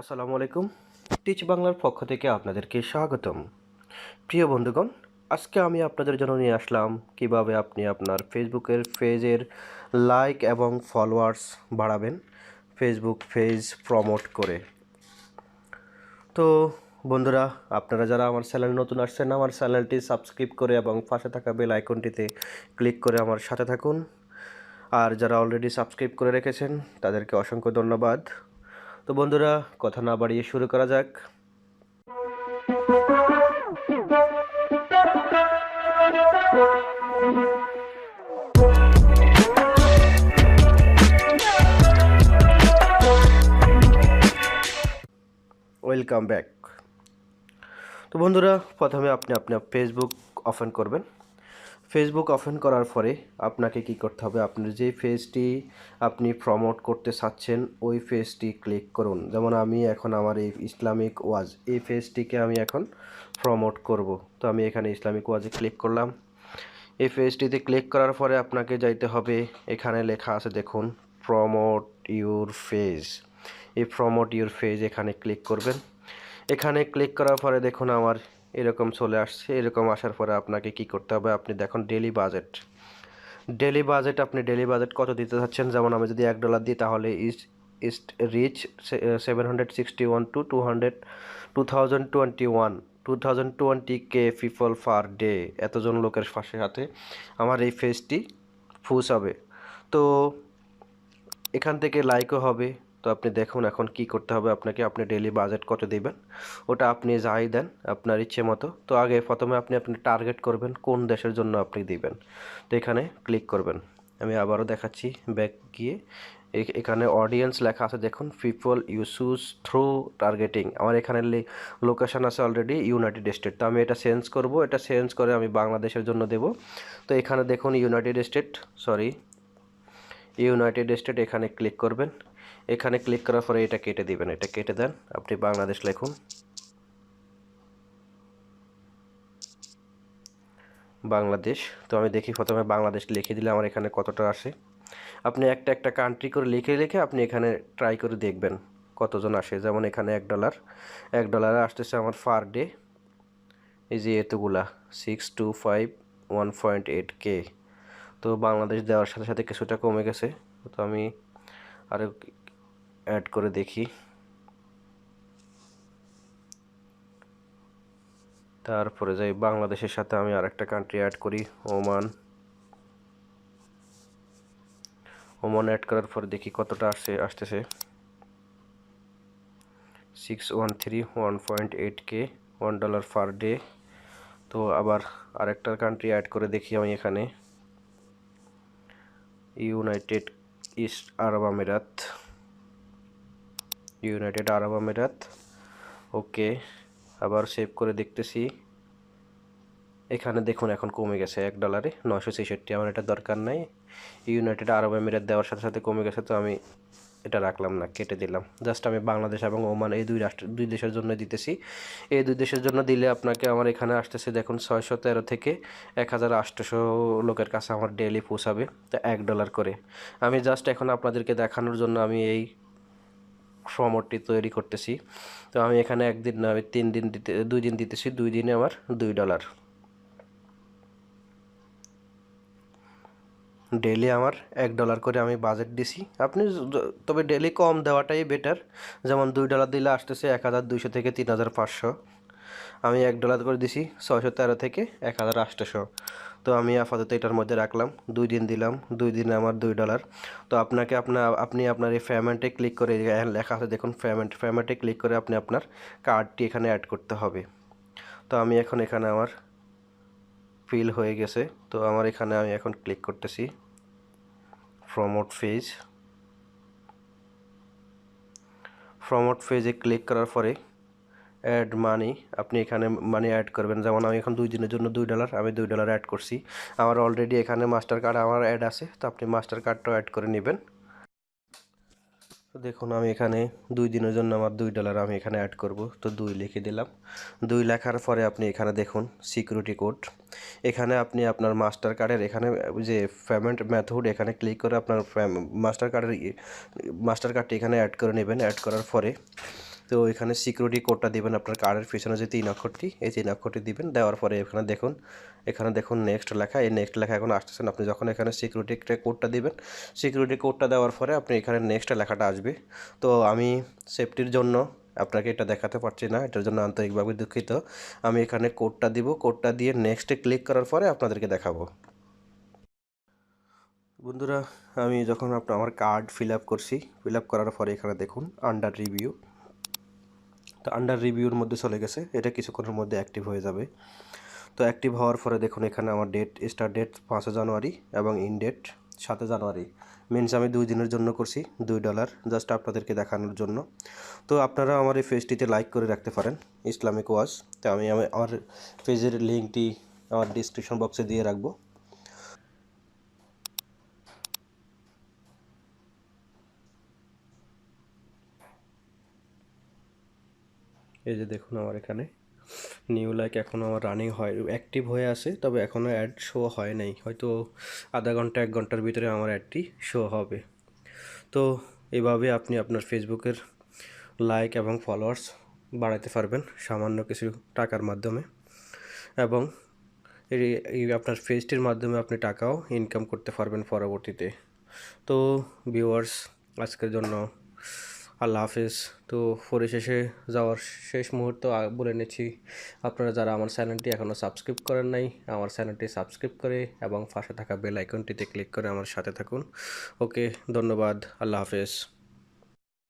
আসসালামু আলাইকুম। টিচ বাংলার পক্ষ থেকে আপনাদেরকে স্বাগতম। প্রিয় বন্ধুগণ, আজকে আমি আপনাদের জন্য নিয়ে আসলাম কীভাবে আপনি আপনার ফেসবুকের পেজের লাইক এবং ফলোয়ার্স বাড়াবেন, ফেসবুক পেজ প্রমোট করে। তো বন্ধুরা, আপনারা যারা আমার চ্যানেল নতুন আসছেন, আমার চ্যানেলটি সাবস্ক্রাইব করে এবং পাশে থাকা বেল আইকনটিতে ক্লিক করে আমার সাথে থাকুন। আর যারা অলরেডি সাবস্ক্রাইব করে রেখেছেন, তাদেরকে অসংখ্য ধন্যবাদ। তো বন্ধুরা, কথা না বাড়িয়ে শুরু করা যাক। ওয়েলকাম ব্যাক তো বন্ধুরা, প্রথমে আপনি আপনার ফেসবুক ওপেন করবেন। ফেসবুক ওপেন করার পরে আপনাকে কি করতে হবে? আপনার যে পেজটি আপনি প্রমোট করতে চাচ্ছেন, ওই পেজটি ক্লিক করুন। যেমন আমি এখন আমার এই ইসলামিক ওয়াজ, এই পেজটিকে আমি এখন প্রমোট করব। তো আমি এখানে ইসলামিক ওয়াজে ক্লিক করলাম। এই পেজটিতে ক্লিক করার পরে আপনাকে যাইতে হবে। এখানে লেখা আছে, দেখুন প্রমোট ইউর পেজ এই প্রমোট ইউর পেজ এখানে ক্লিক করবেন। এখানে ক্লিক করার পরে দেখুন আমার এরকম চলে আসছে, এরকম আসার পরে আপনাকে কি করতে হবে? আপনি দেখুন ডেলি বাজেট ডেলি বাজেট আপনি ডেলি বাজেট কত দিতে চাচ্ছেন যেমন আমি যদি এক ডলার দিই, তাহলে is east reach seven hundred sixty one two two hundred two thousand twenty one two thousand twenty K people per day এতজন লোকের পাশে সাথে আমার এই ফেসটি ফুস হবে। তো এখান থেকে লাইকও হবে। তো আপনি দেখুন এখন কি করতে হবে আপনাকে, আপনি ডেলি বাজেট কত দিবেন, ওটা আপনি যাই দেন আপনার ইচ্ছে মতো। তো আগে প্রথমে আপনি আপনি টার্গেট করবেন, কোন দেশের জন্য আপনি দিবেন। তো এখানে ক্লিক করবেন। আমি আবারও দেখাচ্ছি ব্যাক গিয়ে। এখানে অডিয়েন্স লেখা আছে, দেখুন পিপল ইউসুস থ্রু টার্গেটিং আমার এখানে লোকেশান আছে অলরেডি ইউনাইটেড স্টেট তো আমি এটা চেঞ্জ করব, এটা চেঞ্জ করে আমি বাংলাদেশের জন্য দেব। তো এখানে দেখুন United State sorry United State এখানে ক্লিক করবেন। এখানে ক্লিক করার পরে এটা কেটে দিবেন। এটা কেটে দেন। আপনি বাংলাদেশ লিখুন। বাংলাদেশ। তো আমি দেখি প্রথমে বাংলাদেশ লিখে দিলে আমার এখানে কতটা আসে। আপনি একটা একটা কান্ট্রি করে লিখে লিখে আপনি এখানে ট্রাই করে দেখবেন কতজন আসে। যেমন এখানে এক ডলার এক ডলারে আসতেছে আমার পার ডে এই যে এতগুলা। Six to five one point eight K তো বাংলাদেশ দেওয়ার সাথে সাথে কিছুটা কমে গেছে। তো আমি আরও অ্যাড করে দেখি। তারপরে যাই, বাংলাদেশের সাথে আমি আরেকটা কান্ট্রি অ্যাড করি, ওমান। ওমান অ্যাড করার পর দেখি কতটা আসছে আসতেছে। Six one three one point eight K one dollar per day তো আবার আরেকটা কান্ট্রি অ্যাড করে দেখি আমি এখানে। ইউনাইটেড ইস্ট আরব আমিরাত ইউনাইটেড আরব আমিরাত। ওকে, আবার সেভ করে দেখতেছি। এখানে দেখুন এখন কমে গেছে এক ডলারে নশো ছেষট্টি। আমার এটা দরকার নাই। ইউনাইটেড আরব আমিরাত দেওয়ার সাথে সাথে কমে গেছে, তো আমি এটা রাখলাম না, কেটে দিলাম। জাস্ট আমি বাংলাদেশ এবং ওমান এই দুই রাষ্ট্র, দুই দেশের জন্য দিতেছি। এই দুই দেশের জন্য দিলে আপনাকে আমার এখানে আসতেছে দেখুন ছয়শো তেরো থেকে এক হাজার আটশোশো লোকের কাছে আমার ডেলি পৌঁছাবে, তো এক ডলার করে। আমি জাস্ট এখন আপনাদেরকে দেখানোর জন্য আমি এই ফর্মটি তৈরি করতেছি। তো আমি এখানে একদিন না, আমি তিন দিন দিতে, দুই দিন দিতেছি, দুই দিনে আমার দুই ডলার। ডেলি আমার এক ডলার করে আমি বাজেট দিছি। আপনি তবে ডেলি কম দেওয়াটাই বেটার। যেমন দুই ডলার দিলে আসতেছে এক হাজার দুইশো থেকে তিন হাজার পাঁচশো। আমি এক ডলার করে দিছি ছয়শো তেরো থেকে এক হাজার আটশোশো তো আমি আপাতত এটার মধ্যে রাখলাম। দুই দিন দিলাম, দুই দিনে আমার দুই ডলার তো আপনাকে আপনার আপনি আপনার এই পেমেন্টে ক্লিক করে লেখা আছে, দেখুন পেমেন্ট পেমেন্টে ক্লিক করে আপনি আপনার কার্ডটি এখানে অ্যাড করতে হবে। তো আমি এখন এখানে আমার ফিল হয়ে গেছে। তো আমার এখানে আমি এখন ক্লিক করতেছি প্রমোট পেজ প্রমোট পেজে ক্লিক করার পরে অ্যাড মানি আপনি এখানে মানি অ্যাড করবেন। যেমন আমি এখন দুই দিনের জন্য দুই ডলার আমি দুই ডলার অ্যাড করছি। আমার অলরেডি এখানে মাস্টার কার্ড আমার অ্যাড আছে, তো আপনি মাস্টার কার্ডটাও অ্যাড করে নেবেন। তো দেখুন, আমি এখানে দুই দিনের জন্য আমার দুই ডলার আমি এখানে অ্যাড করব। তো দুই লিখে দিলাম। দুই লেখার পরে আপনি এখানে দেখুন সিকিউরিটি কোড এখানে আপনি আপনার মাস্টার কার্ডের এখানে যে পেমেন্ট মেথড এখানে ক্লিক করে আপনার মাস্টার কার্ডের মাস্টার কার্ডটি এখানে অ্যাড করে নেবেন। অ্যাড করার পরে তো এখানে সিকিউরিটি কোডটা দিবেন আপনার কার্ডের পিছনে যে তিন অক্ষরটি, এই তিন অক্ষরটি দিবেন। দেওয়ার পরে এখানে দেখুন এখানে দেখুন নেক্সট লেখা, এই নেক্সট লেখা এখন আসতেছেন আপনি যখন এখানে সিকিউরিটি কোডটা দিবেন সিকিউরিটি কোডটা দেওয়ার পরে আপনি এখানে নেক্সট লেখাটা আসবে। তো আমি সেফটির জন্য আপনাকে এটা দেখাতে পারছি না, এটার জন্য আন্তরিকভাবে দুঃখিত। আমি এখানে কোডটা দিব কোডটা দিয়ে নেক্সটে ক্লিক করার পরে আপনাদেরকে দেখাবো। বন্ধুরা, আমি যখন আপনার আমার কার্ড ফিল আপ করছি ফিল আপ করার পরে এখানে দেখুন আন্ডার রিভিউ তো আন্ডার রিভিউর মধ্যে চলে গেছে। এটা কিছুক্ষণের মধ্যে অ্যাক্টিভ হয়ে যাবে। তো অ্যাক্টিভ হওয়ার পরে দেখুন এখানে আমার ডেট স্টার ডেট পাঁচই জানুয়ারি এবং ইন ডেট সাতই জানুয়ারি। মিনস আমি দুই দিনের জন্য করছি, দুই ডলার জাস্ট আপনাদেরকে দেখানোর জন্য। তো আপনারা আমার এই পেজটিতে লাইক করে রাখতে পারেন, ইসলামিক ওয়াজ। তো আমি আমার পেজের লিঙ্কটি আমার ডিসক্রিপশন বক্সে দিয়ে রাখব। এই যে দেখুন আমার এখানে। নিউ লাইক এখনও আমার রানিং হয় অ্যাক্টিভ হয়ে আছে, তবে এখনও অ্যাড শো হয় নাই। হয়তো আধা ঘণ্টা, এক ঘণ্টার ভিতরে আমার অ্যাডটি শো হবে। তো এভাবে আপনি আপনার ফেসবুকের লাইক এবং ফলোয়ার্স বাড়াতে পারবেন সামান্য কিছু টাকার মাধ্যমে। এবং এই- আপনার পেজটির মাধ্যমে আপনি টাকাও ইনকাম করতে পারবেন পরবর্তীতে। তো ভিউয়ার্স আজকের জন্য আল্লাহ হাফিজ। তো পরিশেষে যাওয়ার শেষ মুহূর্ত বলে নিচ্ছি, আপনারা যারা আমার চ্যানেলটি এখনও সাবস্ক্রাইব করেন নাই, আমার চ্যানেলটি সাবস্ক্রাইব করে এবং পাশে থাকা বেল আইকনটিতে ক্লিক করে আমার সাথে থাকুন। ওকে, ধন্যবাদ, আল্লাহ হাফেজ।